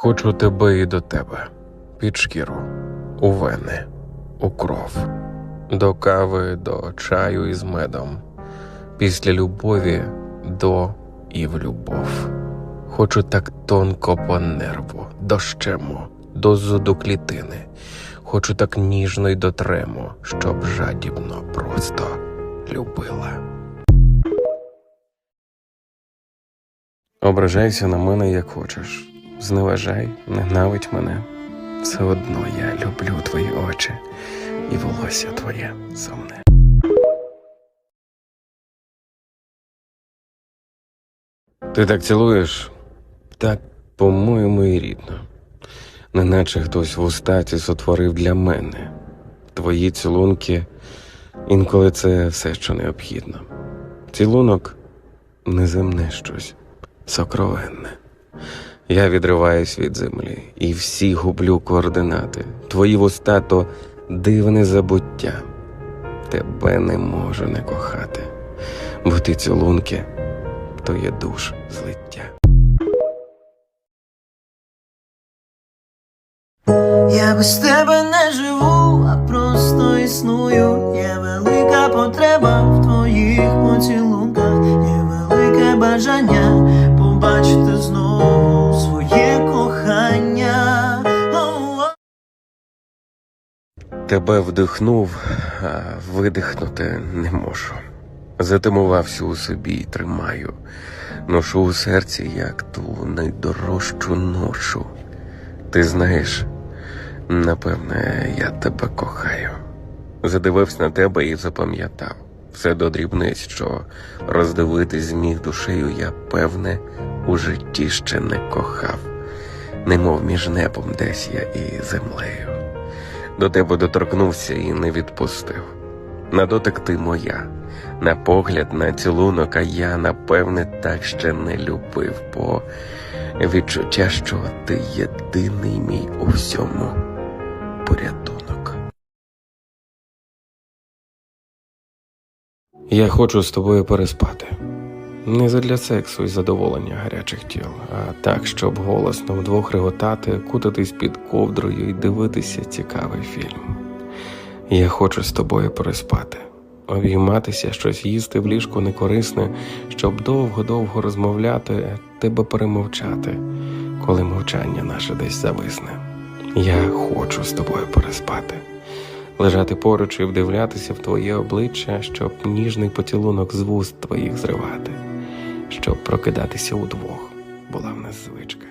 Хочу тебе і до тебе, під шкіру, у вени, у кров, до кави, до чаю із медом, після любові до і в любов. Хочу так тонко по нерву, до щему, до зуду клітини. Хочу так ніжно й дотрему, щоб жадібно просто любила. Ображайся на мене як хочеш. Зневажай, ненавидь мене. Все одно я люблю твої очі і волосся твоє сумне. Ти так цілуєш, так, по-моєму, і рідно, неначе хтось в устаті сотворив для мене. Твої цілунки інколи це все, що необхідно. Цілунок неземне щось, сокровенне. Я відриваюсь від землі і всі гублю координати. Твої вуста то дивне забуття. Тебе не можу не кохати, бо ти цілунки то є душ злиття. Я без тебе не живу, а просто існую. Є велика потреба в твоїх поцілунках, є велике бажання побачити знову Тебе вдихнув, а видихнути не можу. Затимувався у собі і тримаю. Ношу у серці, як ту найдорожчу ношу. Ти знаєш, напевне, я тебе кохаю. Задивився на тебе і запам'ятав. Все до дрібниць, що роздивитись зміг душею, я певне у житті ще не кохав, немов між небом десь я і землею. До тебе доторкнувся і не відпустив. На дотик ти моя, на погляд, на цілунок, а я, напевне, так ще не любив, бо відчуття, що ти єдиний мій у всьому порятунок. Я хочу з тобою переспати. Не задля сексу і задоволення гарячих тіл, а так, щоб голосно вдвох реготати, кутатись під ковдрою і дивитися цікавий фільм. Я хочу з тобою переспати, обійматися, щось їсти в ліжку некорисне, щоб довго-довго розмовляти, тебе перемовчати, коли мовчання наше десь зависне. Я хочу з тобою переспати, лежати поруч і вдивлятися в твоє обличчя, щоб ніжний поцілунок з вуст твоїх зривати, щоб прокидатися удвох була в нас звичка.